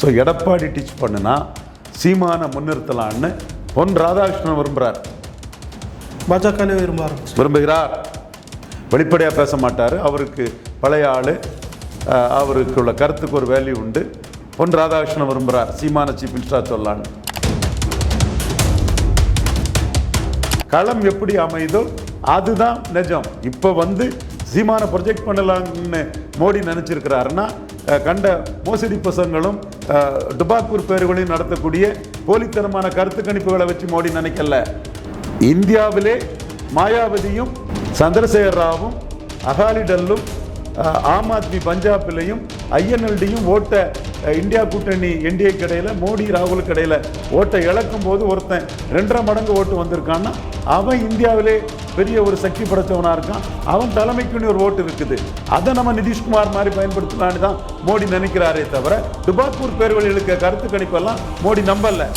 So Edappadi teach பண்ணுனா சீமான முன்னிறுத்தலான்னு பொன் ராதாகிருஷ்ணன் விரும்புகிறார் பாஜகவே விரும்ப ஆரம்பிச்சு விரும்புகிறார். வெளிப்படையாக பேச மாட்டார். அவருக்கு பழைய ஆள் அவருக்கு உள்ள கருத்துக்கு ஒரு வேல்யூ உண்டு. பொன் ராதாகிருஷ்ணன் விரும்புகிறார் சீமான சீஃப் மினிஸ்டராக சொல்லலான்னு களம் எப்படி அமையுதோ அதுதான் நிஜம். இப்போ வந்து சீமான ப்ரொஜெக்ட் பண்ணலாம்னு மோடி நினச்சிருக்கிறாருன்னா கண்ட மோசடி பசங்களும் அஹ், டுபாக்கூர் பேர்களையும் நடத்தக்கூடிய போலித்தனமான கருத்து கணிப்புகளை வச்சு மோடி நினைக்கல. இந்தியாவிலே மாயாவதியும் சந்திரசேகர் ராவும் அகாலிடல்லும் ஆம் ஆத்மி பஞ்சாபிலையும் ஐஎன்எல்டியும் ஓட்ட இந்தியா கூட்டணி என்டிஏ கடையில் மோடி ராகுல் கடையில் ஓட்டை இழக்கும் போது ஒருத்தன் ரெண்டரை மடங்கு ஓட்டு வந்திருக்கான்னா அவன் இந்தியாவிலே பெரிய ஒரு சக்தி படைத்தவனா இருக்கான். அவன் தலைமைக்குன்னு ஒரு ஓட்டு இருக்குது. அதை நம்ம நிதிஷ்குமார் மாதிரி பயன்படுத்தலான்னு தான் மோடி நினைக்கிறாரே தவிர துபாக்கூர் பேர்வழிகளுக்கு கருத்து கணிப்பெல்லாம் மோடி நம்பலை.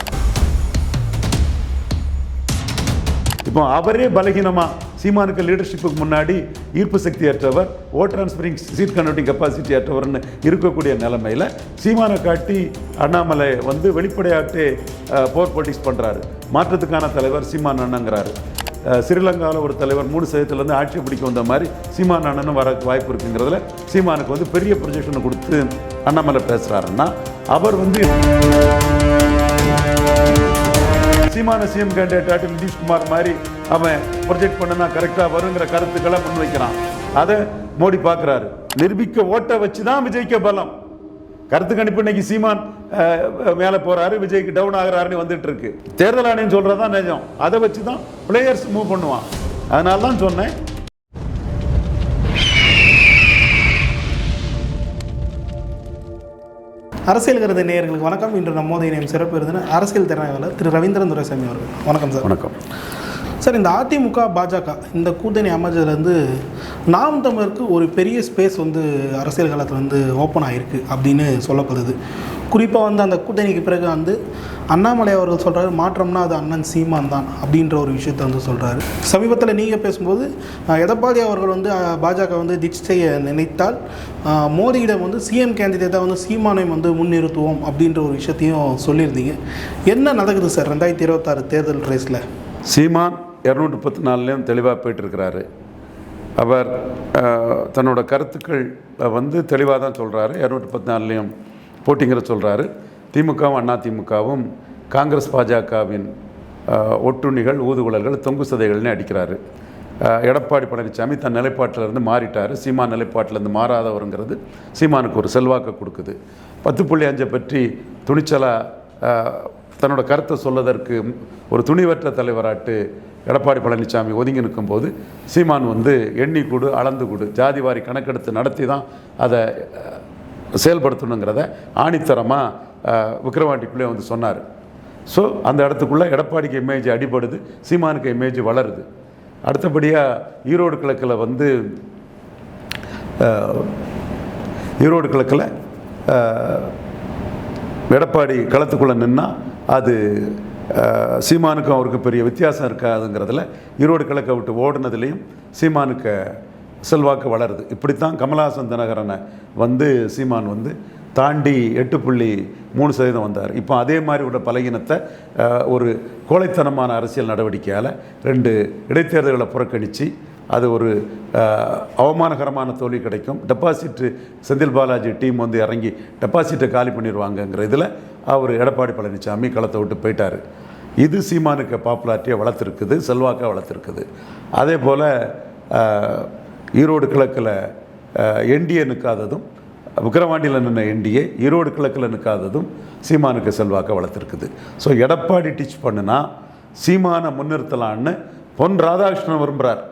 இப்போ அவரே பலகீனமா சீமானுக்கு லீடர்ஷிப்புக்கு முன்னாடி ஈர்ப்பு சக்தி அற்றவர் vote transferring seat converting capacity அற்றவர்னு இருக்கக்கூடிய நிலைமையில் சீமானை காட்டி அண்ணாமலை வந்து வெளிப்படையாட்டு போர் பொலிட்டிக்ஸ் பண்ணுறாரு மாற்றத்துக்கான தலைவர் சீமான் அண்ணங்கிறாரு. அஹ், ஸ்ரீலங்காவில் ஒரு தலைவர் மூணு சதவீதத்துலேருந்து ஆட்சி பிடிக்க வந்த மாதிரி சீமான் அண்ணனும் வர வாய்ப்பு இருக்குங்கிறதுல சீமானுக்கு வந்து பெரிய ப்ரொஜெக்ஷனை கொடுத்து அண்ணாமலை பேசுகிறாருன்னா அவர் வந்து சீமான சிஎம் கேண்டிடேட் நிதிஷ்குமார் மாதிரி அவன் ப்ரொஜெக்ட் பண்ணனா கரெக்டாக வருங்கிற கருத்துக்களை முன்வைக்கிறான் அதை மோடி பார்க்குறாரு. நிரூபிக்க ஓட்டை வச்சு தான் விஜய்க்கு பலம். கருத்து கணிப்பு இன்னைக்கு சீமான் மேலே போறாரு விஜய்க்கு டவுன் ஆகிறாருன்னு வந்துட்டு இருக்கு தேர்தல் ஆணையம் சொல்கிறதான் நிஜம். அதை வச்சு தான் பிளேயர்ஸ் மூவ் பண்ணுவான். அதனால தான் சொன்னேன் அரசியல் கருது நேயர்களுக்கு வணக்கம். இன்று நம்மோதைய நேம் சிறப்பு விருந்தினர் அரசியல் திறனாய்வாளர் திரு ரவீந்திரன் துரைசாமி அவர்கள். வணக்கம் சார். வணக்கம். சார் இந்த அதிமுக பாஜக இந்த கூட்டணி அமைஞ்சதுலேருந்து நாம் தமிழருக்கு ஒரு பெரிய ஸ்பேஸ் வந்து அரசியல் காலத்தில் வந்து ஓப்பன் ஆகிருக்கு அப்படின்னு சொல்லப்படுது. குறிப்பாக வந்து அந்த கூட்டணிக்கு பிறகு வந்து அண்ணாமலை அவர்கள் சொல்கிறாரு மாற்றம்னா அது அண்ணன் சீமான் தான் அப்படின்ற ஒரு விஷயத்தை வந்து சொல்கிறாரு சமீபத்தில் நீங்கள் பேசும்போது எடப்பாடி அவர்கள் வந்து பாஜக வந்து திட்ச் செய்ய நினைத்தால் மோடியிடம் வந்து சிஎம் கேண்டிடேட்டாக வந்து சீமானை வந்து முன்னிறுத்துவோம் அப்படின்ற ஒரு விஷயத்தையும் சொல்லியிருந்தீங்க. என்ன நடக்குது சார் ரெண்டாயிரத்தி இருபத்தாறு தேர்தல் ரேஸில் சீமான் இரநூற்றி முப்பத்தி நாலுலேயும் தெளிவாக போயிட்டுருக்கிறாரு. அவர் தன்னோட கருத்துக்கள் வந்து தெளிவாக தான் சொல்கிறாரு இரநூற்றி முப்பத்தி நாலுலேயும் போட்டிங்கிற சொல்கிறாரு திமுகவும் அண்ணா திமுகவும் காங்கிரஸ் பாஜகவின் ஒட்டுண்ணிகள் ஊதுகுழல்கள் தொங்கு சதைகள்னு அடிக்கிறாரு. எடப்பாடி பழனிசாமி தன் நிலைப்பாட்டிலேருந்து மாறிட்டார். சீமான் நிலைப்பாட்டிலேருந்து மாறாதவருங்கிறது சீமானுக்கு ஒரு செல்வாக்கை கொடுக்குது. பத்து புள்ளி அஞ்சை பற்றி துணிச்சலாக தன்னோட கருத்தை சொல்வதற்கு ஒரு துணிவற்ற தலைவராட்டு எடப்பாடி பழனிசாமி ஒதுங்கி நிற்கும்போது சீமான் வந்து எண்ணி கொடு அளந்து கொடு ஜாதிவாரி கணக்கெடுத்து நடத்தி தான் அதை செயல்படுத்தணுங்கிறத ஆணித்தரமாக விக்ரவாண்டிக்குள்ளே வந்து சொன்னார். ஸோ அந்த இடத்துக்குள்ளே எடப்பாடிக்கு இமேஜ் அடிபடுது சீமானுக்கு இமேஜ் வளருது. அடுத்தபடியாக ஈரோடு கிழக்கில் வந்து ஈரோடு கிழக்கில் எடப்பாடி களத்துக்குள்ளே நின்னால் அது சீமானுக்கும் அவருக்கு பெரிய வித்தியாசம் இருக்காதுங்கிறதுல ஈரோடு கிழக்கை விட்டு ஓடுனதுலேயும் சீமானுக்கு செல்வாக்கு வளருது. இப்படித்தான் கமலஹாசன் தினகரனை வந்து சீமான் வந்து தாண்டி எட்டு புள்ளி மூணு சதவீதம் வந்தார். இப்போ அதே மாதிரி உள்ள பலகீனத்தை ஒரு கோழைத்தனமான அரசியல் நடவடிக்கையால் ரெண்டு இடைத்தேர்தல்களை புறக்கணித்து அது ஒரு அவமானகரமான தோல்வி கிடைக்கும். டெபாசிட்டு செந்தில் பாலாஜி டீம் வந்து இறங்கி டெபாசிட்டை காலி பண்ணிடுவாங்கங்கிற இதில் அவர் எடப்பாடி பழனிசாமி களத்தை விட்டு போயிட்டார். இது சீமானுக்கு பாப்புலாரிட்டியை வளர்த்துருக்குது செல்வாக்காக வளர்த்துருக்குது. அதே போல் ஈரோடு கிழக்கில் என்டிஏ நிற்காததும் விக்கிரவாண்டியில் நின்ன என்டிஏ ஈரோடு கிழக்கில் நிற்காததும் சீமானுக்கு செல்வாக்க வளர்த்துருக்குது. ஸோ எடப்பாடி டீச் பண்ணுனா சீமானை முன்னிறுத்தலான்னு பொன் ராதாகிருஷ்ணன் விரும்புகிறார்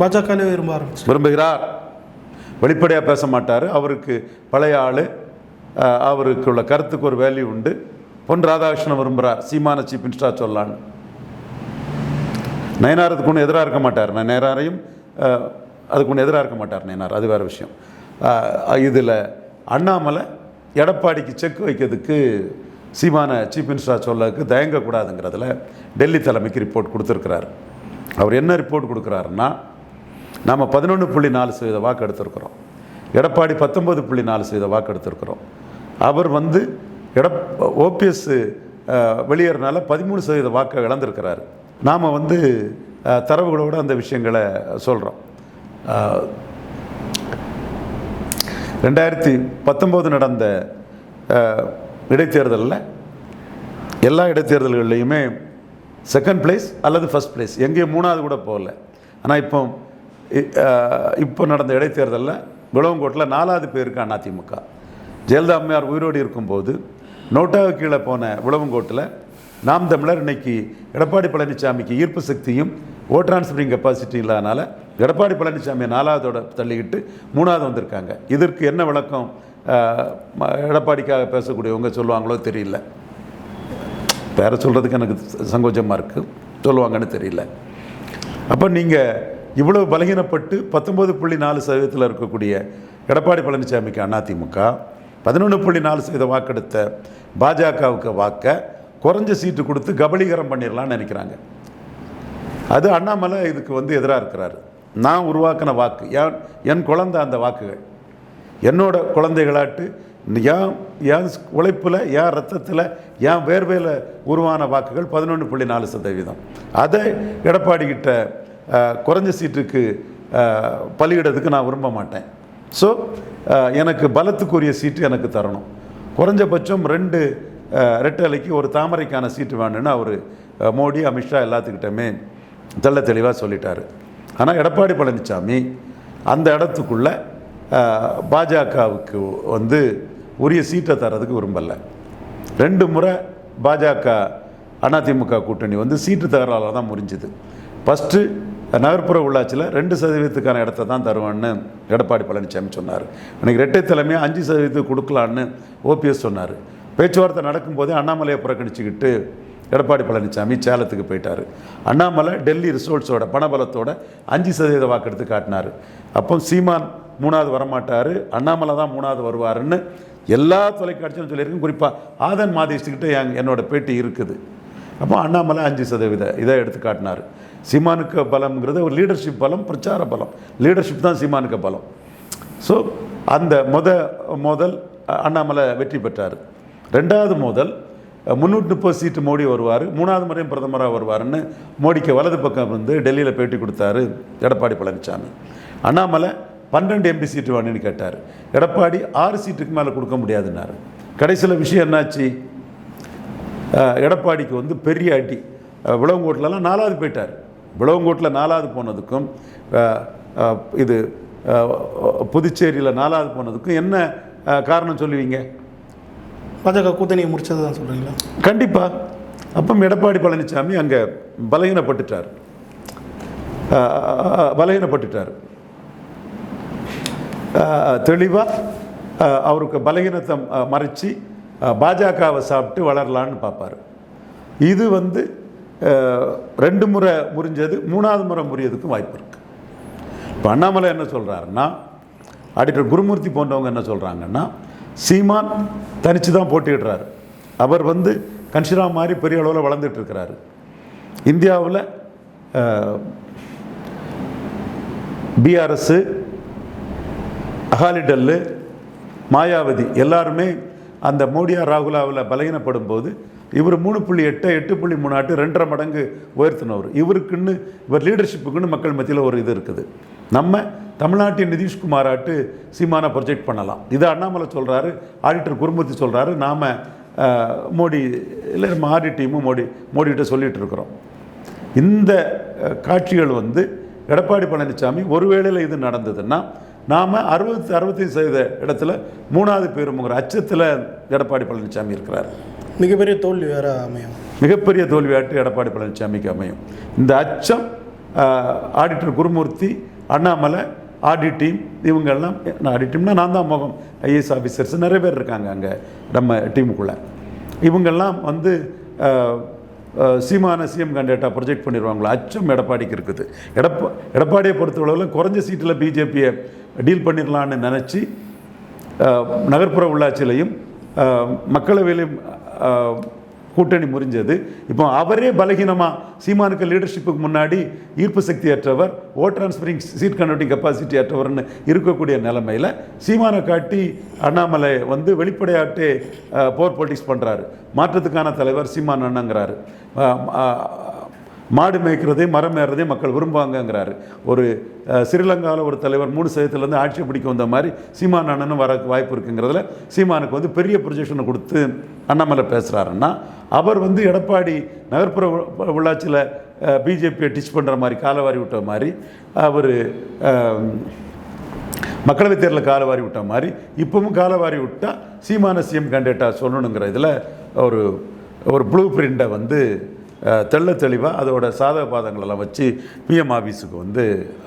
பாஜகவே விரும்ப விரும்புகிறார். வெளிப்படையாக பேச மாட்டார். அவருக்கு பழைய ஆள் அவருக்கு உள்ள கருத்துக்கு ஒரு வேல்யூ உண்டு. பொன் ராதாகிருஷ்ணன் விரும்புகிறார் சீமான சீஃப் மினிஸ்டராக சொல்லலான்னு நயனாரத்துக்கு ஒன்று எதிராக இருக்க மாட்டார். நான் நேராரையும் அதுக்கு ஒன்று எதிராக இருக்க மாட்டார் நயனார். அது வேறு விஷயம். இதில் அண்ணாமலை எடப்பாடிக்கு செக் வைக்கிறதுக்கு சீமான சீஃப் மினிஸ்டர் சொல்லக்கு தயங்கக்கூடாதுங்கிறதுல டெல்லி தலைமைக்கு ரிப்போர்ட் கொடுத்துருக்கிறார். அவர் என்ன ரிப்போர்ட் கொடுக்குறாருன்னா நம்ம பதினொன்று புள்ளி நாலு சதவீத வாக்கு எடுத்திருக்கிறோம். எடப்பாடி பத்தொன்பது புள்ளி நாலு சதவீத வாக்கு எடுத்திருக்கிறோம். அவர் வந்து எட ஓபிஎஸ் வெளியேறனால பதிமூணு சதவீத வாக்கை இழந்திருக்கிறார். நாம் வந்து தரவுகளோடு அந்த விஷயங்களை சொல்கிறோம் ரெண்டாயிரத்தி பத்தொம்போது நடந்த இடைத்தேர்தலில் எல்லா இடைத்தேர்தல்கள்லையுமே செகண்ட் பிளேஸ் அல்லது ஃபஸ்ட் பிளேஸ் எங்கேயும் மூணாவது கூட போகல. ஆனால் இப்போ இப்போ நடந்த இடைத்தேர்தலில் விளவங்கோட்டில் நாலாவது பேருக்கு அதிமுக. ஜெயலலிதா அம்மையார் உயிரோடு இருக்கும்போது நோட்டாக கீழே போன விளவங்கோட்டில் நாம் தமிழர் இன்னைக்கு எடப்பாடி பழனிசாமிக்கு ஈர்ப்பு சக்தியும் ஓட் டிரான்ஸ்ஃபரிங் கெப்பாசிட்டி இல்லாதனால எடப்பாடி பழனிசாமி நாலாவதோட தள்ளிக்கிட்டு மூணாவது வந்திருக்காங்க. இதற்கு என்ன விளக்கம் ம- எடப்பாடிக்காக பேசக்கூடியவங்க சொல்லுவாங்களோ தெரியல. பேர சொல்கிறதுக்கு எனக்கு சங்கோச்சமாக இருக்குது சொல்லுவாங்கன்னு தெரியல. அப்போ நீங்கள் இவ்வளவு பலகீனப்பட்டு பத்தொம்பது புள்ளி நாலு சதவீதத்தில் இருக்கக்கூடிய எடப்பாடி பழனிசாமிக்கு அதிமுக பதினொன்று புள்ளி நாலு சதவீத வாக்கெடுத்த பாஜகவுக்கு வாக்க குறைஞ்ச சீட்டு கொடுத்து கபலீகரம் பண்ணிடலான்னு நினைக்கிறாங்க. அது அண்ணாமலை இதுக்கு வந்து எதிராக இருக்கிறாரு. நான் உருவாக்கின வாக்கு என் என் குழந்தை அந்த வாக்குகள். என்னோட குழந்தைகளாட்டு என் என் உழைப்பில் என் ரத்தத்தில் என் வேர்வையில் உருவான வாக்குகள் பதினொன்று புள்ளி நாலு சதவீதம். அதை எடப்பாடி கிட்ட குறைஞ்ச சீட்டுக்கு அஹ், பலியிடறதுக்கு நான் விரும்ப மாட்டேன். ஸோ uh, எனக்கு பலத்துக்குரிய சீட்டு எனக்கு தரணும். குறைஞ்சபட்சம் ரெண்டு uh, ரெட்டலைக்கு ஒரு தாமரைக்கான சீட்டு வேணும்னு அவர் uh, மோடி அமித்ஷா எல்லாத்துக்கிட்டமே தெள்ள தெளிவாக சொல்லிட்டார். ஆனால் எடப்பாடி பழனிசாமி அந்த இடத்துக்குள்ள பாஜகவுக்கு வந்து உரிய சீட்டை தரதுக்கு விரும்பலை. ரெண்டு முறை பாஜக அதிமுக கூட்டணி வந்து சீட்டு தகராறில் தான் முறிஞ்சுது. ஃபஸ்ட்டு நகர்ப்புற உள்ளாட்சியில் ரெண்டு சதவீதத்துக்கான இடத்த தான் தருவேன்னு எடப்பாடி பழனிசாமி சொன்னார். அன்றைக்கி ரெட்டை தலைமையாக அஞ்சு சதவீதத்துக்கு கொடுக்கலான்னு ஓபிஎஸ் சொன்னார். பேச்சுவார்த்தை நடக்கும்போதே அண்ணாமலையை புறக்கணிச்சுக்கிட்டு எடப்பாடி பழனிசாமி சேலத்துக்கு போயிட்டார். அண்ணாமலை டெல்லி ரிசோர்ட்ஸோட பணபலத்தோட அஞ்சு சதவீத வாக்கெடுத்து காட்டினார். அப்போ சீமான் மூணாவது வரமாட்டார் அண்ணாமலை தான் மூணாவது வருவாருன்னு எல்லா தொலைக்காட்சியும் சொல்லியிருக்கேன். குறிப்பாக ஆதன் மாதேஷ்கிட்ட என் என்னோட பேட்டி இருக்குது. அப்போ அண்ணாமலை அஞ்சு சதவீத இதை எடுத்து காட்டினார். சீமானுக்கு பலம்ங்கிறது ஒரு லீடர்ஷிப் பலம் பிரச்சார பலம். லீடர்ஷிப் தான் சீமானுக்கு பலம். ஸோ அந்த முத மோதல் அண்ணாமலை வெற்றி பெற்றார். ரெண்டாவது மோதல் முந்நூற்றி முப்பது சீட்டு மோடி வருவார். மூணாவது முறையும் பிரதமராக வருவாருன்னு மோடிக்கு வலது பக்கம் வந்து டெல்லியில் பேட்டி கொடுத்தாரு எடப்பாடி பழனிசாமி அண்ணாமலை பன்னெண்டு எம்பி சீட்டு வேணும்னு கேட்டார். எடப்பாடி ஆறு சீட்டுக்கு மேலே கொடுக்க முடியாதுன்னாரு. கடைசியில் விஷயம் என்னாச்சு? எடப்பாடிக்கு வந்து பெரிய அடி. விளவங்கோட்டிலலாம் நாலாவது போயிட்டார். விளவங்கோட்டில் நாலாவது போனதுக்கும் இது புதுச்சேரியில் நாலாவது போனதுக்கும் என்ன காரணம் சொல்லுவீங்க? பாஜக கூட்டணியை முடிச்சது தான் சொல்கிறீங்களா கண்டிப்பாக அப்போ எடப்பாடி பழனிசாமி அங்கே பலகீனப்பட்டுட்டார். பலகீனப்பட்டுட்டார். தெளிவாக அவருக்கு பலகீனத்தை மறைச்சி பாஜகவை சாப்பிட்டு வளரலான்னு பார்ப்பார். இது வந்து ரெண்டு முறை முறிஞ்சது மூணாவது முறை முறியதுக்கும் வாய்ப்பு இருக்குது இப்போ அண்ணாமலை என்ன சொல்கிறாருன்னா ஆடிட்டர் குருமூர்த்தி போன்றவங்க என்ன சொல்கிறாங்கன்னா சீமான் தனித்து தான் போட்டிடுறாரு அவர் வந்து கன்ஷிரா மாதிரி பெரிய அளவில் வளர்ந்துட்டு இருக்கிறாரு. இந்தியாவில் பிஆர்எஸ்ஸு அகாலிடல்லு மாயாவதி எல்லாருமே அந்த மோடியா ராகுலாவில் பலகீனப்படும் போது இவர் மூணு புள்ளி எட்டு எட்டு புள்ளி மூணு ஆட்டு ரெண்டரை மடங்கு உயர்த்தினவர். இவருக்குன்னு இவர் லீடர்ஷிப்புக்குன்னு மக்கள் மத்தியில் ஒரு இது இருக்குது. நம்ம தமிழ்நாட்டின் நிதிஷ்குமார் ஆட்டு சீமானை ப்ரொஜெக்ட் பண்ணலாம். இது அண்ணாமலை சொல்கிறாரு ஆடிட்டர் குருமூர்த்தி சொல்கிறாரு நாம் மோடி இல்லை நம்ம ஆடிட் டீமும் மோடி மோடிகிட்ட சொல்லிகிட்டு இருக்கிறோம். இந்த காட்சிகள் வந்து எடப்பாடி பழனிசாமி ஒருவேளையில் இது நடந்ததுன்னா நாம் அறுபத்தி அறுபத்தைந்து சதவீத இடத்துல மூணாவது பேருமுங்கிற அச்சத்தில் எடப்பாடி பழனிசாமி இருக்கிறார். மிகப்பெரிய தோல்வி வேற அமையும். மிகப்பெரிய தோல்வியாட்டு எடப்பாடி பழனிசாமிக்கு அமையும். இந்த அச்சம் auditor Gurumurthy Annamalai audit team இவங்கெல்லாம் ஆடிட் டீம்னா நான் தான் முகம் ஐஏஎஸ் ஆஃபீஸர்ஸ் நிறைய பேர் இருக்காங்க அங்கே நம்ம டீமுக்குள்ளே. இவங்கெல்லாம் வந்து சீமான சிஎம் கேண்டிடேட்டாக ப்ரொஜெக்ட் பண்ணிடுவாங்களோ அச்சம் எடப்பாடிக்கு இருக்குது. எடப்பா எடப்பாடியை பொறுத்தளவில் குறைஞ்ச சீட்டில் பிஜேபியை டீல் பண்ணிடலான்னு நினச்சி நகர்ப்புற உள்ளாட்சியிலையும் மக்களவையிலையும் கூட்டணி முறிஞ்சது. இப்போ அவரே பலகீனமாக சீமானுக்கு லீடர்ஷிப்புக்கு முன்னாடி ஈர்ப்பு சக்தி அற்றவர் vote transferring seat converting capacity அற்றவர்னு இருக்கக்கூடிய நிலைமையில் சீமானை காட்டி அண்ணாமலை வந்து வெளிப்படையாட்டு போர் பொலிட்டிக்ஸ் பண்ணுறாரு மாற்றத்துக்கான தலைவர் சீமான் அண்ணங்கிறாரு. மாடு மேய்க்கிறதே மரம் ஏறுறதே மக்கள் விரும்புவாங்கங்கிறாரு. ஒரு ஸ்ரீலங்காவில் ஒரு தலைவர் மூணு சதவீதத்துலேருந்து ஆட்சியை பிடிக்க வந்த மாதிரி சீமான் அண்ணனும் வர வாய்ப்பு இருக்குங்கிறதுல சீமானுக்கு வந்து பெரிய ப்ரொஜெக்ஷனை கொடுத்து அண்ணாமலை பேசுகிறாருன்னா அவர் வந்து எடப்பாடி நகர்ப்புற உள்ளாட்சியில் பிஜேபியை டிச் பண்ணுற மாதிரி காலவாரி விட்ட மாதிரி அவர் மக்களவைத் தேர்தலில் காலவாரி விட்ட மாதிரி இப்போவும் காலவாரி விட்டால் சீமான சிஎம் கேண்டிடேட்டாக சொல்லணுங்கிற இதில் ஒரு ஒரு ப்ளூ பிரிண்டை வந்து தெள்ள தெளிவாக அதோட சாதக பாதங்களெல்லாம் வச்சு பிஎம் ஆஃபீஸுக்கு வந்து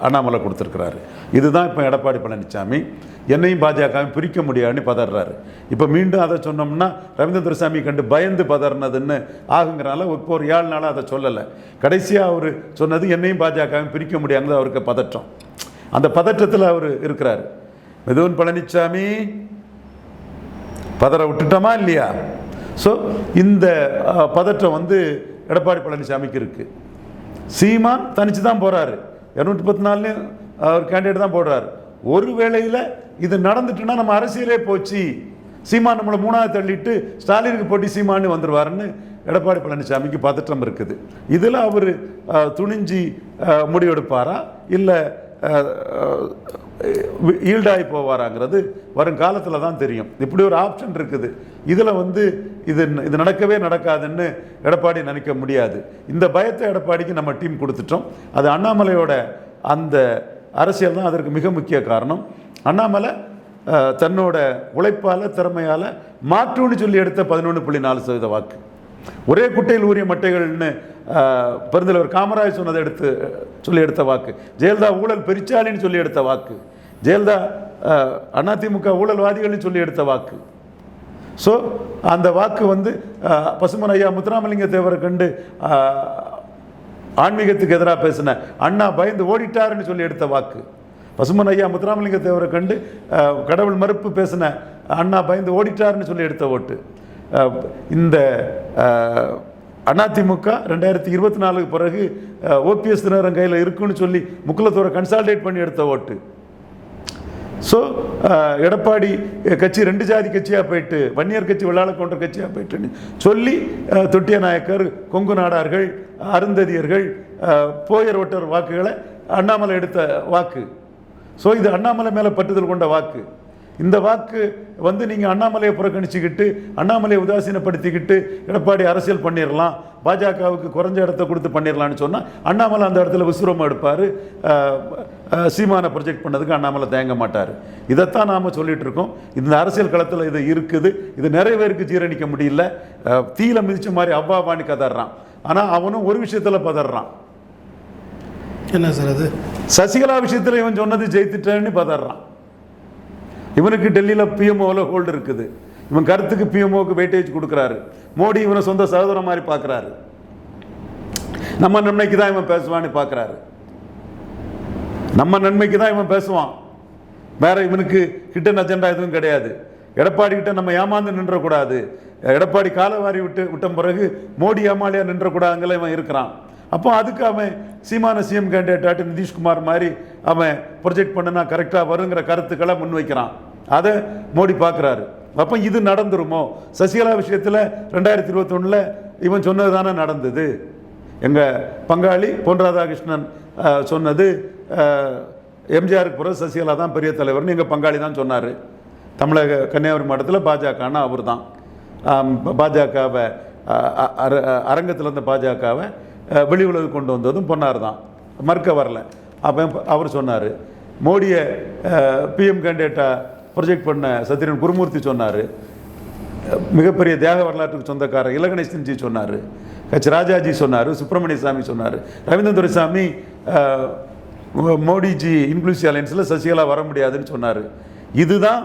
அண்ணாமலை கொடுத்துருக்கிறாரு. இதுதான் இப்போ எடப்பாடி பழனிசாமி என்னையும் பாஜகவும் பிரிக்க முடியாதுன்னு பதறாரு. இப்போ மீண்டும் அதை சொன்னோம்னா ரவீந்திர துரைசாமி கண்டு பயந்து பதறினதுன்னு ஆகுங்கிறனால இப்போ ஒரு ஏழு நாளாக அதை சொல்லலை. கடைசியாக அவர் சொன்னது என்னையும் பாஜகவும் பிரிக்க முடியாங்கிறது அவருக்கு பதற்றம். அந்த பதற்றத்தில் அவர் இருக்கிறார். மிதுவன் பழனிசாமி பதற விட்டுட்டோமா இல்லையா? ஸோ இந்த பதற்றம் வந்து எடப்பாடி பழனிசாமிக்கு இருக்குது சீமான் தனிச்சு தான் போகிறாரு இரநூத்தி பத்து நாலுலேயும் அவர் கேண்டிடேட் தான் போடுறாரு. ஒரு வேளையில் இது நடந்துட்டுன்னா நம்ம அரசியலே போச்சு. சீமான் நம்மளை மூணாவது தள்ளிட்டு ஸ்டாலினுக்கு போட்டி சீமான்னு வந்துடுவாருன்னு எடப்பாடி பழனிசாமிக்கு பதற்றம் இருக்குது. இதில் அவர் துணிஞ்சி முடிவெடுப்பாரா? இல்லை ஈல்டாகி போவாராங்கிறது வருங்காலத்தில் தான் தெரியும். இப்படி ஒரு ஆப்ஷன் இருக்குது. இதில் வந்து இது இது நடக்கவே நடக்காதுன்னு எடப்பாடி நினைக்க முடியாது. இந்த பயத்தை எடப்பாடிக்கு நம்ம டீம் கொடுத்துட்டோம். அது அண்ணாமலையோட அந்த அரசியல் தான் அதற்கு மிக முக்கிய காரணம். அண்ணாமலை தன்னோட உழைப்பால் திறமையால் மாற்றுன்னு சொல்லி எடுத்த பதினொன்று புள்ளி நாலு சதவீத வாக்கு. ஒரே குட்டையில் ஊறிய மட்டைகள்னு பெருந்தலைவர் காமராஜ் சொன்னதை எடுத்து சொல்லி எடுத்த வாக்கு. ஜெயலலிதா ஊழல் பெரிச்சாலின்னு சொல்லி எடுத்த வாக்கு. ஜெயலலிதா அதிமுக ஊழல்வாதிகள்னு சொல்லி எடுத்த வாக்கு. ஸோ அந்த வாக்கு வந்து பசுமன் ஐயா முத்துராமலிங்க தேவரை கண்டு ஆன்மீகத்துக்கு எதிராக பேசின அண்ணா பயந்து ஓடிட்டாருன்னு சொல்லி எடுத்த வாக்கு. பசுமன் ஐயா முத்துராமலிங்க தேவரை கண்டு கடவுள் மறுப்பு பேசின அண்ணா பயந்து ஓடிட்டாருன்னு சொல்லி எடுத்த ஓட்டு இந்த அதிமுக ரெண்டாயிரத்தி இருபத்தி நாலுக்கு பிறகு ஓபிஎஸ் தினகரன் கையில் இருக்குன்னு சொல்லி முக்குலத்தூரை கன்சால்டேட் பண்ணி எடுத்த ஓட்டு. ஸோ எடப்பாடி கட்சி ரெண்டு ஜாதி கட்சியாக போயிட்டு வன்னியர் கட்சி வெள்ளாள கொண்ட கட்சியாக போயிட்டுன்னு சொல்லி தொட்டிய நாயக்கர் கொங்கு நாடார்கள் அருந்ததியர்கள் போயர் ஓட்டர் வாக்குகளை அண்ணாமலை எடுத்த வாக்கு. ஸோ இது அண்ணாமலை மேலே பற்றுதல் கொண்ட வாக்கு. இந்த வாக்கு வந்து நீங்கள் அண்ணாமலையை புறக்கணிச்சுக்கிட்டு அண்ணாமலையை உதாசீனப்படுத்திக்கிட்டு எடப்பாடி அரசியல் பண்ணிடலாம் பாஜகவுக்கு குறைஞ்ச இடத்த கொடுத்து பண்ணிடலாம்னு சொன்னால் அண்ணாமலை அந்த இடத்துல விசுவரம் எடுப்பார். சீமானை ப்ரொஜெக்ட் பண்ணதுக்கு அண்ணாமலை தேங்க மாட்டார். இதைத்தான் நாம் சொல்லிட்டு இருக்கோம். இந்த அரசியல் களத்தில் இது இருக்குது. இது நிறைய பேருக்கு ஜீரணிக்க முடியல. தீயில மிதிச்ச மாதிரி அவ்வா பாணி கதறான். ஆனால் அவனும் ஒரு விஷயத்தில் பதறான். என்ன சார் அது? சசிகலா விஷயத்தில் இவன் சொன்னது ஜெயித்துட்டேன்னு பதறான். இவனுக்கு டெல்லியில் பிஎம்ஓவில் ஹோல்டு இருக்குது. இவன் கருத்துக்கு பிஎம்ஓக்கு வெயிட்டேஜ் கொடுக்குறாரு. மோடி இவனை சொந்த சகோதரன் மாதிரி பார்க்குறாரு. நம்ம நன்மைக்கு தான் இவன் பேசுவான்னு பார்க்குறாரு. நம்ம நன்மைக்கு தான் இவன் பேசுவான். வேற இவனுக்கு ஹிட்டன் அஜெண்டா எதுவும் கிடையாது. எடப்பாடி கிட்ட நம்ம ஏமாந்து நின்றக்கூடாது. எடப்பாடி காலவாரி விட்டு விட்ட பிறகு மோடி ஏமாளியா நின்றக்கூடாதுங்கள இவன் இருக்கிறான். அப்போ அதுக்கு அவன் சீமான சிஎம் கேண்டிடேட் நிதிஷ்குமார் மாதிரி அவன் ப்ரொஜெக்ட் பண்ணுனா கரெக்டாக வருங்கிற கருத்துக்களை முன்வைக்கிறான். அதை மோடி பார்க்குறாரு. அப்போ இது நடந்துருமோ? சசிகலா விஷயத்தில் ரெண்டாயிரத்தி இருபத்தொன்னில் இவன் சொன்னது தானே நடந்தது. எங்கள் பங்காளி பொன் ராதாகிருஷ்ணன் சொன்னது எம்ஜிஆருக்கு பிறகு சசிகலா தான் பெரிய தலைவர்னு எங்கள் பங்காளி தான் சொன்னார். தமிழக கன்னியாகுமரி மாவட்டத்தில் பாஜகனா அவர் தான் பாஜகவை அரங்கத்தில் இருந்த பாஜகவை வெளி உலகு கொண்டு வந்ததும் பொன்னார் தான். மறுக்க வரல. அப்போ அவர் சொன்னார். மோடியை பிஎம் கேண்டிடேட்டாக ப்ரொஜெக்ட் பண்ண சத்யன் குருமூர்த்தி சொன்னார். மிகப்பெரிய தியாக வரலாற்றுக்கு சொந்தக்காரர் இலகணேசன்ஜி சொன்னார். கட்சி ராஜாஜி சொன்னார் சுப்பிரமணிய சாமி சொன்னார். ரவீந்திர துரைசாமி மோடிஜி இன்க்ளூசிவ் அலையன்ஸில் சசிகலா வர முடியாதுன்னு சொன்னார். இதுதான்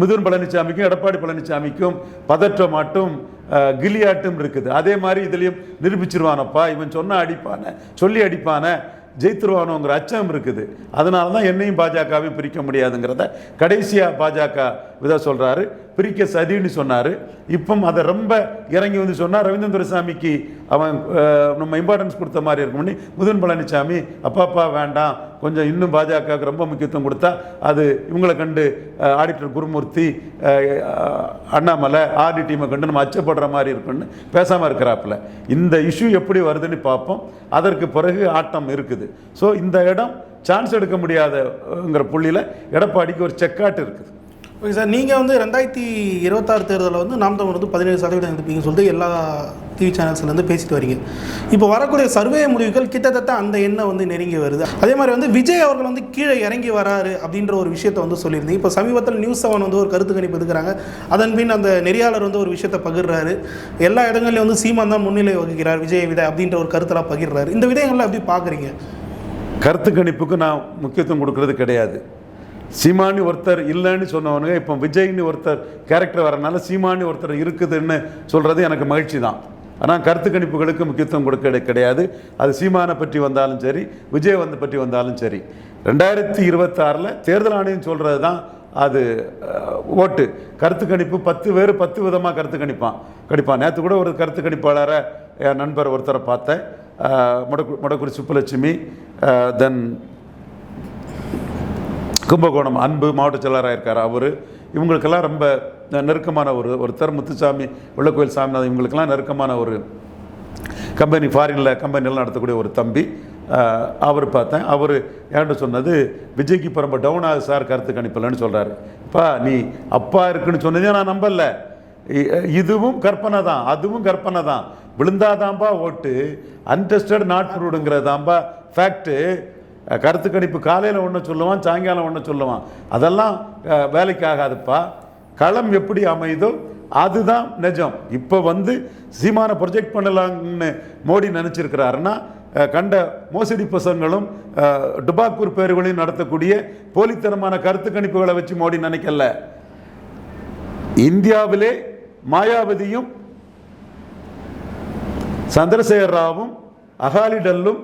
மிதுன் பழனிசாமிக்கும் எடப்பாடி பழனிசாமிக்கும் பதற்றமாட்டும் மட்டும் கிலியாட்டும் இருக்குது. அதே மாதிரி இதுலேயும் நிரூபிச்சிருவானப்பா இவன் சொன்ன அடிப்பான சொல்லி அடிப்பான ஜெயித்துருவானோங்கிற அச்சம் இருக்குது. அதனால தான் என்னையும் பாஜகவையும் பிரிக்க முடியாதுங்கிறத கடைசியாக பாஜக விதா சொல்கிறாரு பிரிக்க சதின்னு சொன்னார். இப்போ அதை ரொம்ப இறங்கி வந்து சொன்னார் ரவீந்திரன் துரைசாமிக்கு அவன் நம்ம இம்பார்ட்டன்ஸ் கொடுத்த மாதிரி இருக்கும்னு முதுன் பழனிசாமி அப்பாப்பா வேண்டாம். கொஞ்சம் இன்னும் பாஜகவுக்கு ரொம்ப முக்கியத்துவம் கொடுத்தா அது இவங்களை கண்டு ஆடிட்டர் குருமூர்த்தி அண்ணாமலை ஆர்டி டீமை கண்டு நம்ம அச்சப்படுற மாதிரி இருக்குன்னு பேசாமல் இருக்கிறாப்புல. இந்த இஷ்யூ எப்படி வருதுன்னு பார்ப்போம். அதற்கு பிறகு ஆட்டம் இருக்குது. ஸோ இந்த இடம் சான்ஸ் எடுக்க முடியாதங்கிற புள்ளியில் எடப்பாடிக்கு ஒரு செக்காட்டு இருக்குது. ஓகே சார் நீங்கள் வந்து ரெண்டாயிரத்தி இருபத்தாறு தேர்தலில் வந்து நாம் தமிழ் வந்து பதினேழு சதவீதம் எடுப்பீங்கன்னு சொல்லிட்டு எல்லா டிவி சேனல்ஸ்லேருந்து பேசிட்டு வரீங்க. இப்போ வரக்கூடிய சர்வே முடிவுகள் கிட்டத்தட்ட அந்த எண்ணம் வந்து நெருங்கி வருது. அதே மாதிரி வந்து விஜய் அவர்கள் வந்து கீழே இறங்கி வராரு அப்படின்ற ஒரு விஷயத்த வந்து சொல்லியிருந்தீங்க. இப்போ சமீபத்தில் நியூஸ் செவன் வந்து ஒரு கருத்து கணிப்பு எடுக்கிறாங்க. அதன் பின் அந்த நெறியாளர் வந்து ஒரு விஷயத்தை பகிர்றாரு. எல்லா இடங்கள்லையும் வந்து சீமான் தான் முன்னிலை வகிக்கிறார் விஜய் விதை அப்படின்ற ஒரு கருத்தெல்லாம் பகிர்றாரு. இந்த விடயங்கள்லாம் எப்படி பார்க்குறீங்க? கருத்து கணிப்புக்கு நான் முக்கியத்துவம் கொடுக்கறது கிடையாது. சீமானி ஒருத்தர் இல்லைன்னு சொன்னவனுங்க இப்போ விஜய்னு ஒருத்தர் கேரக்டர் வரனால சீமானி ஒருத்தர் இருக்குதுன்னு சொல்கிறது எனக்கு மகிழ்ச்சி தான். ஆனால் கருத்து கணிப்புகளுக்கு முக்கியத்துவம் கொடுக்க கிடையாது. அது சீமானை பற்றி வந்தாலும் சரி விஜய் வந்து பற்றி வந்தாலும் சரி. ரெண்டாயிரத்தி இருபத்தாறில் தேர்தல் ஆணையம் சொல்கிறது தான் அது ஓட்டு. கருத்து கணிப்பு பத்து பேர் பத்து விதமாக கருத்து கணிப்பான். கணிப்பான். நேற்று கூட ஒரு கருத்து கணிப்பாளரை என் நண்பர் ஒருத்தரை பார்த்தேன். முடக்கு முடக்குடி சுப்புலட்சுமி தென் கும்பகோணம் அன்பு மாவட்ட செயலராக இருக்கார் அவர். இவங்களுக்கெல்லாம் ரொம்ப நெருக்கமான ஒரு ஒருத்தர் முத்துசாமி வெள்ளக்கோயில் சாமிநாதன் இவங்களுக்கெல்லாம் நெருக்கமான ஒரு கம்பெனி ஃபாரினில் கம்பெனிலாம் நடத்தக்கூடிய ஒரு தம்பி. அவர் பார்த்தேன். அவர் என்கிட்ட சொன்னது விஜய்க்கு இப்போ ரொம்ப டவுன் ஆகுது சார் கருத்து கணிப்பில்லைன்னு சொல்கிறாரு இப்போ நீ அப்பா இருக்குன்னு சொன்னதே நான் நம்பல. இதுவும் கற்பனை தான் அதுவும் கற்பனை தான். விழுந்தாதாம்பா ஓட்டு அன்டெஸ்டட் நாட் ப்ரூவ்டுங்கிறதாம்பா ஃபேக்ட்டு கருத்து கணிப்பு காலையில் ஒன்று சொல்லுவான் சாயங்காலம் ஒன்று சொல்லுவான். அதெல்லாம் வேலைக்கு ஆகாதுப்பா களம் எப்படி அமையுதோ அதுதான் நிஜம். இப்போ வந்து சீமானை ப்ரொஜெக்ட் பண்ணலாம்னு மோடி நினச்சிருக்கிறாருன்னா கண்ட மோசடி பசங்களும் டுபாக்கூர் பேர்களையும் நடத்தக்கூடிய போலித்தனமான கருத்து கணிப்புகளை வச்சு மோடி நினைக்கல. இந்தியாவிலே மாயாவதியும் சந்திரசேகர் ராவும் அகாலிடல்லும்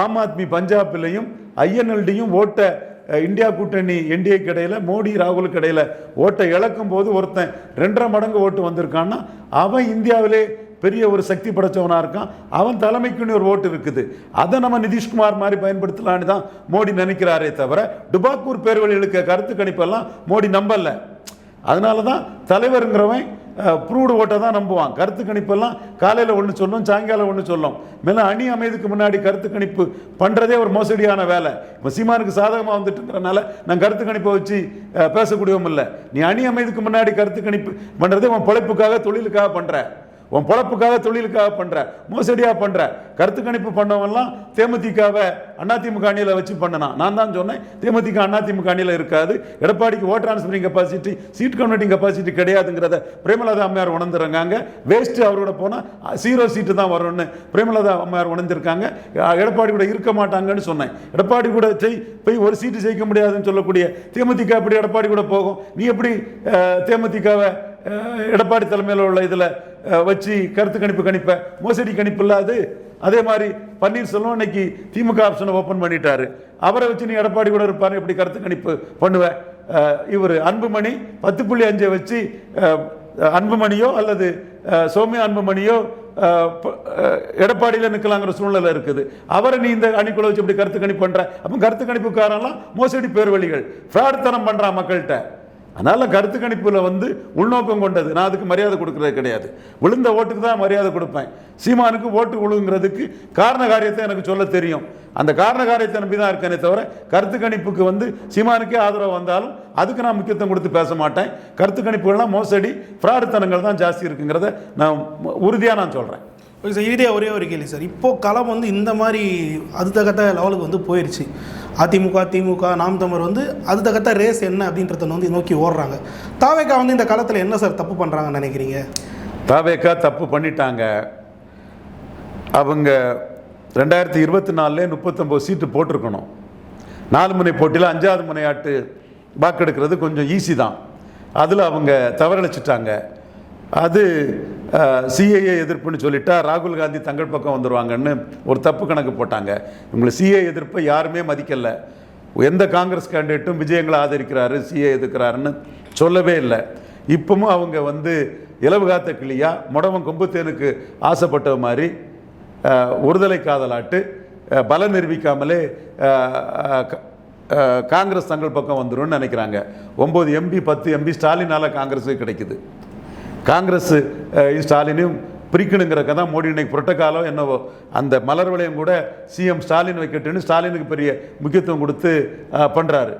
ஆம் ஆத்மி பஞ்சாபிலையும் ஐஎன்எல்டியும் ஓட்டை இந்தியா கூட்டணி என்டிஏ கடையில் மோடி ராகுல் கடையில் ஓட்டை இழக்கும் போது ஒருத்தன் ரெண்டரை மடங்கு ஓட்டு வந்திருக்கான்னா அவன் இந்தியாவிலே பெரிய ஒரு சக்தி படைச்சவனா இருக்கான். அவன் தலைமைக்குன்னு ஒரு ஓட்டு இருக்குது. அதை நம்ம நிதிஷ்குமார் மாதிரி பயன்படுத்தலான்னு தான் மோடி நினைக்கிறாரே தவிர டுபாக்கூர் பேர்வழிகளுக்கு கருத்து கணிப்பெல்லாம் மோடி நம்பலை. அதனால தான் தலைவருங்கிறவன் ப்ரூவ்டு ஓட்டை தான் நம்புவான். கருத்து கணிப்பெல்லாம் காலையில் ஒன்று சொல்லும் சாயங்காலம் ஒன்று சொல்லும். மேலே அணி அமைதுக்கு முன்னாடி கருத்து கணிப்பு பண்ணுறதே ஒரு மோசடியான வேலை. இப்போ சீமானுக்கு சாதகமாக வந்துட்டுங்கிறனால நான் கருத்து கணிப்பை வச்சு பேசக்கூடியவும் இல்லை. நீ அணி அமைதுக்கு முன்னாடி கருத்து கணிப்பு பண்ணுறதே உன் பிழைப்புக்காக தொழிலுக்காக பண்ணுற உன் பொழப்புக்காக தொழிலுக்காக பண்ற மோசடியா பண்ற கருத்து கணிப்பு பண்ணவன்லாம் தேமுதிகவை அதிமுக அணியில் வச்சு பண்ணனான் நான் தான் சொன்னேன் தேமுதிக அதிமுக அணியில் இருக்காது. எடப்பாடிக்கு vote transferring capacity seat converting capacity கிடையாதுங்கிறத Premalatha அம்மையார் உணர்ந்துருக்காங்க. வேஸ்ட் அவரோட போனால் சீரோ சீட்டு தான் வரும்னு பிரேமலதா அம்மையார் உணர்ந்திருக்காங்க. எடப்பாடி கூட இருக்க மாட்டாங்கன்னு சொன்னேன். எடப்பாடி கூட செய் போய் ஒரு சீட்டு ஜெயிக்க முடியாதுன்னு சொல்லக்கூடிய தேமுதிக எப்படி எடப்பாடி கூட போகும். நீ எப்படி அஹ், தேமுதிகவை எடப்பாடி தலைமையில் உள்ள இதில் வச்சு கருத்து கணிப்பு கணிப்பேன் மோசடி கணிப்பு இல்லாது. அதே மாதிரி பன்னீர்செல்வம் இன்னைக்கு திமுக ஆப்ஷனை ஓப்பன் பண்ணிட்டாரு. அவரை வச்சு நீ எடப்பாடி கூட இருப்பார் இப்படி கருத்து கணிப்பு பண்ணுவ? இவர் அன்புமணி பத்து புள்ளி அஞ்சை வச்சு அன்புமணியோ அல்லது அஹ், சௌமியா அன்புமணியோ எடப்பாடியில் நிற்கலாங்கிற சூழ்நிலை இருக்குது. அவரை நீ இந்த அணிக்குள்ள வச்சு இப்படி கருத்து கணிப்பு பண்ணுற அப்போ கருத்து கணிப்புக்காரெல்லாம் மோசடி பேர்வழிகள். ஃப்ராட் தனம் பண்றான் மக்கள்கிட்ட. அதனால் கருத்து கணிப்பில் வந்து உள்நோக்கம் கொண்டது. நான் அதுக்கு மரியாதை கொடுக்கறது கிடையாது. விழுந்த ஓட்டுக்கு தான் மரியாதை கொடுப்பேன். சீமானுக்கு ஓட்டு விழுங்கிறதுக்கு காரண காரியத்தை எனக்கு சொல்ல தெரியும். அந்த காரண காரியத்தை நம்பி தான் இருக்கேனே தவிர கருத்து கணிப்புக்கு வந்து சீமானுக்கே ஆதரவு வந்தாலும் அதுக்கு நான் முக்கியத்துவம் கொடுத்து பேச மாட்டேன். கருத்து கணிப்புகள்லாம் மோசடி ஃப்ராடுத்தனங்கள் தான் ஜாஸ்தி இருக்குங்கிறத நான் உறுதியாக நான் சொல்கிறேன் ஓகே சார் இதே ஒரே ஒரு கேள்வி சார். இப்போ களம் வந்து இந்த மாதிரி அது தகத்த லெவலுக்கு வந்து போயிடுச்சு அதிமுக திமுக நாம் தமிழ் வந்து அது தகத்த ரேஸ் என்ன அப்படின்றத வந்து நோக்கி ஓடுறாங்க. தாவேக்கா வந்து இந்த காலத்தில் என்ன சார் தப்பு பண்ணுறாங்கன்னு நினைக்கிறீங்க? தாவேக்கா தப்பு பண்ணிட்டாங்க. அவங்க ரெண்டாயிரத்தி இருபத்தி நாலுலேயே முப்பத்தொம்போது சீட்டு போட்டிருக்கணும். நாலு முனை போட்டியில் அஞ்சாவது முனையாட்டு வாக்கெடுக்கிறது கொஞ்சம் ஈஸி தான். அதில் அவங்க தவறளிச்சிட்டாங்க அது சிஏஏ எதிர்ப்புன்னு சொல்லிட்டா ராகுல் காந்தி தங்கள் பக்கம் வந்துடுவாங்கன்னு ஒரு தப்பு கணக்கு போட்டாங்க. இவங்களை சிஏ எதிர்ப்பை யாருமே மதிக்கலை. எந்த காங்கிரஸ் கேண்டிடேட்டும் விஜயங்களை ஆதரிக்கிறாரு சிஏ எதிர்க்கிறாருன்னு சொல்லவே இல்லை. இப்பவும் அவங்க வந்து இலவு காத்த கிளியா முடவன் கொம்புத்தேனுக்கு ஆசைப்பட்ட மாதிரி ஒருதலை காதலாட்டு பலம் நிரூபிக்காமலே க- காங்கிரஸ் தங்கள் பக்கம் வந்துரும்னு நினைக்கிறாங்க. ஒம்பது எம்பி பத்து எம்பி ஸ்டாலினால காங்கிரஸுக்கு கிடைக்குது. காங்கிரஸ் ஸ்டாலினையும் பிரிக்கணுங்கிறக்க தான் மோடி இன்னைக்கு புரட்டக்காலோ என்னவோ. அந்த மலர் வளையம் கூட சிஎம் ஸ்டாலின் வைக்கட்டுன்னு ஸ்டாலினுக்கு பெரிய முக்கியத்துவம் கொடுத்து பண்ணுறாரு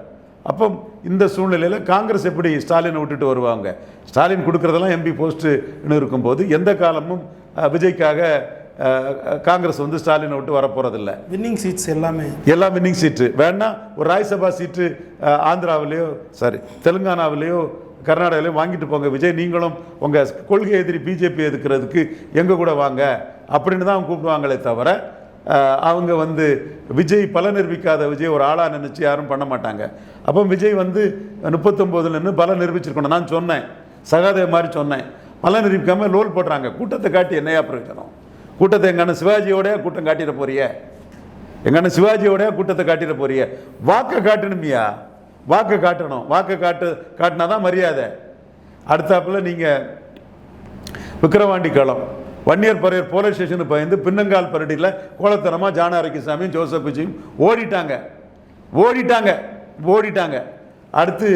அப்போ இந்த சூழ்நிலையில் காங்கிரஸ் எப்படி ஸ்டாலினை விட்டுட்டு வருவாங்க? ஸ்டாலின் கொடுக்குறதெல்லாம் எம்பி போஸ்ட்டுன்னு இருக்கும்போது எந்த காலமும் விஜய்க்காக காங்கிரஸ் வந்து ஸ்டாலினை விட்டு வரப்போகிறதில்ல வின்னிங் சீட்ஸ் எல்லாமே. எல்லா வின்னிங் சீட்டு. வேணா ஒரு ராஜ்யசபா சீட்டு ஆந்திராவிலேயோ சாரி தெலுங்கானாவிலேயோ கர்நாடகாவிலே வாங்கிட்டு போங்க. விஜய் நீங்களும் உங்கள் கொள்கை எதிரி பிஜேபி எதுக்கிறதுக்கு எங்கள் கூட வாங்க அப்படின்னு தான் அவங்க கூப்பிடுவாங்களே தவிர அவங்க வந்து விஜய் பல நிரூபிக்காத விஜய் ஒரு ஆளாக நினச்சி யாரும் பண்ண மாட்டாங்க. அப்போ விஜய் வந்து முப்பத்தொம்போதுல நின்று பல நிரூபிச்சிருக்கணும். நான் சொன்னேன். சகாதேவ மாதிரி சொன்னேன். பல நிரூபிக்காமல் லோல் போடுறாங்க. கூட்டத்தை காட்டி என்னையா பிரயோஜனம்? கூட்டத்தை எங்கன்னு சிவாஜியோடய கூட்டம் காட்டிட போறிய? எங்கன்னு சிவாஜியோடய கூட்டத்தை காட்டிட போறிய? வாக்கை காட்டணுமியா? வாக்கு காட்டணும். வாக்கை காட்டு காட்டினா தான் மரியாதை. அடுத்தாப்புல நீங்கள் விக்கிரவாண்டி களம் வன்னியர் பரையர் போலீஸ் ஸ்டேஷனுக்கு பயந்து பின்னங்கால் பரடியில் கோலத்தனமாக ஜான அரக்கிசாமியும் ஜோசப் விஜயும் ஓடிட்டாங்க. ஓடிட்டாங்க. ஓடிட்டாங்க. அடுத்து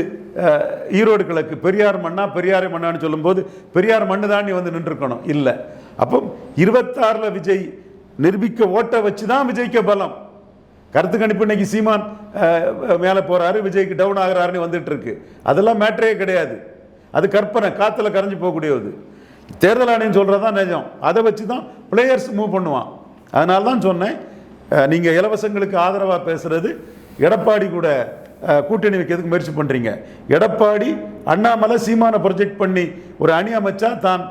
ஈரோடு கிழக்கு பெரியார் மண்ணா பெரியாரை மண்ணான்னு சொல்லும்போது பெரியார் மண்ணு தான் நீ வந்து நின்றுருக்கணும். இல்லை. அப்போ இருபத்தாறில் விஜய் நிரூபிக்க ஓட்டை வச்சு தான் விஜய்க்கு பலம். கருத்து கணிப்பு இன்னைக்கு சீமான் மேலே போகிறாரு விஜய்க்கு டவுன் ஆகிறாருன்னு வந்துட்டு இருக்கு. அதெல்லாம் மேட்டரே கிடையாது. அது கற்பனை காற்றுல கரைஞ்சு போகக்கூடியது தேர்தல் ஆணையம் தான் நிஜம். அதை வச்சு தான் பிளேயர்ஸ் மூவ் பண்ணுவான். அதனால தான் சொன்னேன் நீங்கள் இலவசங்களுக்கு ஆதரவாக பேசுகிறது எடப்பாடி கூட கூட்டணி வைக்கிறதுக்கு முயற்சி பண்ணுறீங்க எடப்பாடி அண்ணாமலை சீமானை ப்ரொஜெக்ட் பண்ணி ஒரு அணி அமைச்சா தான்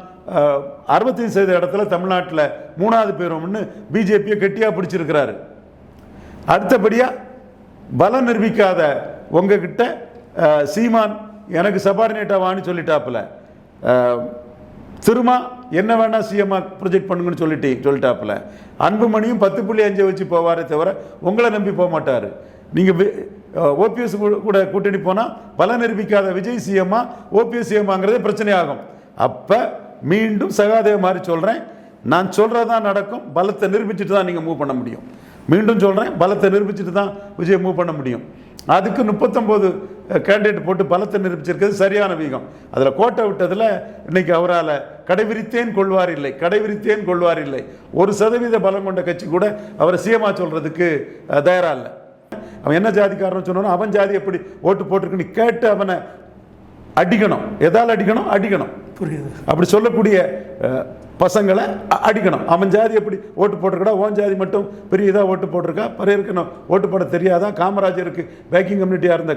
அறுபத்தஞ்சு சதவீத இடத்துல தமிழ்நாட்டில் மூணாவது பேரும்னு பிஜேபியை கெட்டியாக பிடிச்சிருக்கிறாரு. அடுத்தபடியாக பலம் நிரூபிக்காத உங்ககிட்ட சீமான் எனக்கு சபார்டினேட்டாக வான்னு சொல்லிட்டாப்புல திருமா என்ன வேணால் சிஎம்மா ப்ரொஜெக்ட் பண்ணுங்கன்னு சொல்லிட்டு சொல்லிட்டாப்புல. அன்புமணியும் பத்து புள்ளி அஞ்சை வச்சு போவாரே தவிர உங்களை நம்பி போக மாட்டார். நீங்கள் ஓபிஎஸ் கூட கூட்டணி போனால் பலம் நிரூபிக்காத விஜய் சிஎம்மா ஓபிஎஸ் சிஎம்மாங்கிறதே பிரச்சனையாகும். அப்போ மீண்டும் சகாதேவ மாதிரி சொல்கிறேன் நான் சொல்கிறதான் நடக்கும் பலத்தை நிரூபிச்சுட்டு தான் நீங்கள் மூவ் பண்ண முடியும். மீண்டும் சொல்கிறேன் பலத்தை நிரூபிச்சுட்டு தான் விஜய் மூவ் பண்ண முடியும். அதுக்கு முப்பத்தொம்போது கேண்டிடேட் போட்டு பலத்தை நிரூபிச்சிருக்கிறது சரியான வீகம். அதில் கோட்டை விட்டதில் இன்னைக்கு அவரால் கடைவிரித்தேன் கொள்வார் இல்லை கடைவிரித்தேன் கொள்வார் இல்லை. ஒரு சதவீத பலம் கொண்ட கட்சி கூட அவரை சிஎம்மா சொல்கிறதுக்கு தயாரா இல்லை. அவன் என்ன ஜாதிக்காரன் சொன்னானோ அவன் ஜாதி எப்படி ஓட்டு போட்டிருக்குன்னு கேட்டு அவனை அடிக்கணும். எதால் அடிக்கணும்? அடிக்கணும். புரியுது. அப்படி சொல்லக்கூடிய பசங்களை அடிக்கணும். அவன் ஜாதி எப்படி ஓட்டு போட்டிருக்கா ஓன் ஜாதி மட்டும் பெரிய இதாக ஓட்டு போட்டிருக்கா? பரையருக்கு ஓட்டு போட தெரியாதா? காமராஜருக்கு பேக்கிங் கம்யூனிட்டியாக இருந்த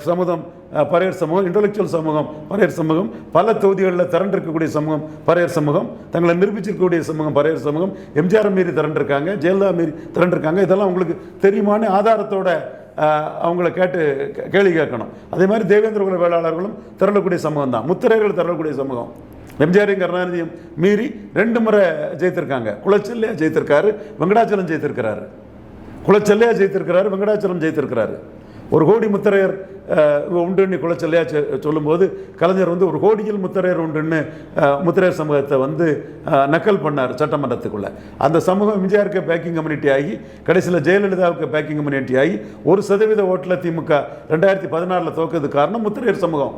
சமூகம் அஹ், பரையர் சமூகம் இன்டலெக்சுவல் சமூகம் பரையர் சமூகம் பல தொகுதிகளில் திரண்டிருக்கக்கூடிய சமூகம் பரையர் சமூகம் தங்களை நிரூபிச்சிருக்கக்கூடிய சமூகம் பரையர் சமூகம் எம்ஜிஆர் மீறி திரண்டிருக்காங்க ஜெயலலிதா மீறி திரண்டிருக்காங்க. இதெல்லாம் உங்களுக்கு தெரியுமான்னு ஆதாரத்தோட அவங்கள கேட்டு கே- கேள்வி கேட்கணும். அதே மாதிரி தேவேந்திர குல வேளாளர்களும் திரளக்கூடிய சமூகம் தான் முத்திரைகள் திரளக்கூடிய சமூகம். எம்ஜிஆரையும் கருணாநிதியும் மீறி ரெண்டு முறை ஜெயித்திருக்காங்க. குளச்சல்லையா ஜெயித்திருக்காரு வெங்கடாச்சலம் ஜெயித்திருக்கிறாரு. குளச்சல்லையா ஜெயித்திருக்கிறாரு வெங்கடாச்சலம் ஜெயித்திருக்கிறாரு. ஒரு கோடி முத்திரையர் உண்டுன்னு குளச்சல்லையா சொல்லும்போது கலைஞர் வந்து ஒரு கோடியில் முத்திரையர் உண்டுன்னு முத்திரையர் சமூகத்தை வந்து நக்கல் பண்ணார் சட்டமன்றத்துக்குள்ள. அந்த சமூகம் எம்ஜிஆருக்கு பேக்கிங் கம்யூனிட்டி ஆகி கடைசியில் ஜெயலலிதாவுக்கு பேக்கிங் கம்யூனிட்டி ஆகி ஒரு சதவீத ஓட்டில் திமுக ரெண்டாயிரத்தி பதினாறில் தோக்கிறது காரணம் முத்திரையர் சமூகம்.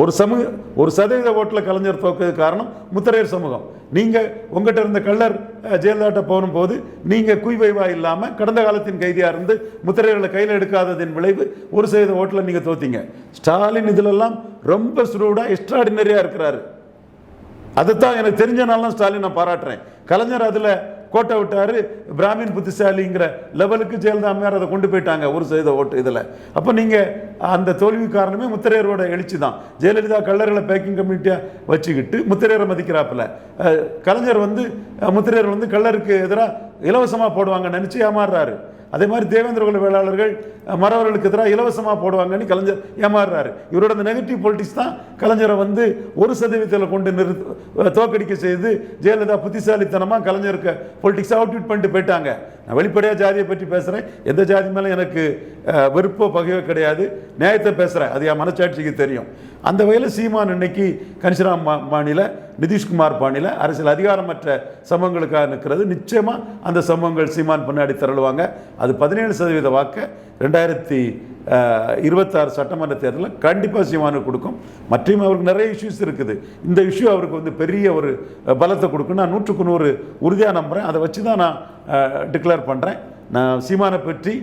ஒரு சமூக ஒரு சதவீத ஓட்டில் கலைஞர் தோக்கிறது காரணம் முத்திரையர் சமூகம். நீங்கள் உங்ககிட்ட இருந்த கள்ளர் ஜெயலலிதாட்ட போகும் போது நீங்கள் குய்வைவா இல்லாமல் கடந்த காலத்தின் கைதியாக இருந்து முத்திரையர்களை கையில் எடுக்காததின் விளைவு ஒரு சதவீத ஓட்டில் நீங்கள் தோத்தீங்க. ஸ்டாலின் இதிலெல்லாம் ரொம்ப சுருடாக எக்ஸ்ட்ராடினரியாக இருக்கிறாரு. அதுதான் எனக்கு தெரிஞ்சனால ஸ்டாலின் நான் பாராட்டுறேன். கலைஞர் அதில் கோட்டை விட்டாரு பிராமின் புத்திசாலிங்கிற லெவலுக்கு ஜெயலலிதா அம்மையார் அதை கொண்டு போயிட்டாங்க ஒரு சதவீத ஓட்டு இதில். அப்போ நீங்கள் அந்த தோல்வி காரணமே முத்திரையரோட எழுச்சி தான். ஜெயலலிதா கல்லறையில் பேக்கிங் கமிட்டியாக வச்சுக்கிட்டு முத்திரையரை மதிக்கிறாப்புல. கலைஞர் வந்து முத்திரையர் வந்து கல்லருக்கு எதிராக இலவசமாக போடுவாங்க நினச்சி ஏமாறுறாரு. அதே மாதிரி தேவேந்திர குல வேளாளர்கள் மறவர்களுக்கு எதிராக இலவசமாக போடுவாங்கன்னு கலைஞர் ஏமாறுறாரு. இவரோட அந்த நெகட்டிவ் பொலிட்டிக்ஸ் தான் கலைஞரை வந்து ஒரு சதவீதத்தில் கொண்டு நிறுத்து தோக்கடிக்க செய்து ஜெயலலிதா புத்திசாலித்தனமாக கலைஞருக்கு அவுட் அவுட்விட் பண்ணிட்டு போயிட்டாங்க. நான் வெளிப்படையாக ஜாதியை பற்றி பேசுகிறேன் எந்த ஜாதி மேலே எனக்கு வெறுப்போ பகையோ கிடையாது. நியாயத்தை பேசுகிறேன் அது என் மனச்சாட்சிக்கு தெரியும். அந்த வகையில் சீமான் இன்னைக்கு கன்சிராம் மா மாநில நிதிஷ்குமார் பாணியில் அரசியல் அதிகாரமற்ற சம்பவங்களுக்காக நிற்கிறது. நிச்சயமாக அந்த சம்பவங்கள் சீமான் பின்னாடி திரளுவாங்க. அது பதினேழு சதவீத வாக்கை ரெண்டாயிரத்தி இருபத்தாறு சட்டமன்ற தேர்தலில் கண்டிப்பாக சீமானு கொடுக்கும். மற்றும் அவருக்கு நிறைய இஷ்யூஸ் இருக்குது. இந்த இஷ்யூ அவருக்கு வந்து பெரிய ஒரு பலத்தை கொடுக்கும் நான் நூற்றுக்கு நூறு உறுதியாக நம்புகிறேன் அதை வச்சு தான் நான் டிக்ளேர் பண்ணுறேன் நான் சீமானை பற்றி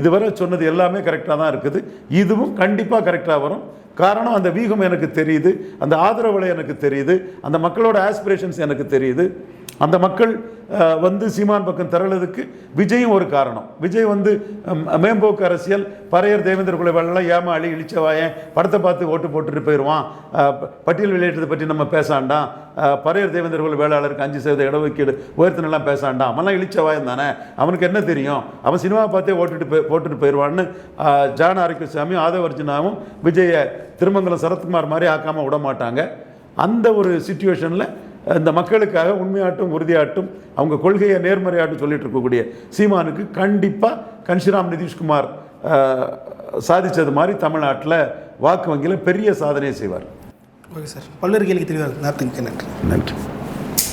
இதுவரை சொன்னது எல்லாமே கரெக்டாக தான் இருக்குது. இதுவும் கண்டிப்பாக கரெக்டாக வரும். காரணம் அந்த வீகம் எனக்கு தெரியுது. அந்த ஆதரவுகளை எனக்கு தெரியுது. அந்த மக்களோட ஆஸ்பிரேஷன்ஸ் எனக்கு தெரியுது. அந்த மக்கள் வந்து சீமான் பக்கம் திரளதுக்கு விஜயும் ஒரு காரணம். விஜய் வந்து மேம்போக்கு அரசியல் பறையர் தேவேந்திர குலவேலாம் ஏமாளி இழிச்சவாயன் படத்தை பார்த்து ஓட்டு போட்டுட்டு போயிடுவான் பட்டியல் வெளியேற்றத்தை பற்றி நம்ம பேசாண்டாம். பறையர் தேவேந்திர குல வேளாளருக்கு அஞ்சு சதவீத இடஒதுக்கீடு உயர்த்தினெல்லாம் பேசாண்டாம். அவன்லாம் இழிச்சவாயன் தானே? அவனுக்கு என்ன தெரியும்? அவன் சினிமா பார்த்தே ஓட்டுட்டு போய் போட்டுட்டு போயிடுவான்னு ஜான ஆரோக்கியசாமி ஆதவர்ஜுனாவும் விஜயை திருமங்கலம் சரத்குமார் மாதிரி ஆக்காமல் விட மாட்டாங்க அந்த ஒரு சுச்சுவேஷனில் இந்த மக்களுக்காக உண்மையாட்டும் உறுதியாட்டும் அவங்க கொள்கையை நேர்மறையாட்டும் சொல்லிட்டு இருக்கக்கூடிய சீமானுக்கு கண்டிப்பாக கன்ஷிராம் நிதிஷ்குமார் சாதிச்சது மாதிரி தமிழ்நாட்டில் வாக்கு வங்கியில் பெரிய சாதனையை செய்வார். Okay sir. பல்வேறு கேள்விக்கு தெரியாது நன்றி.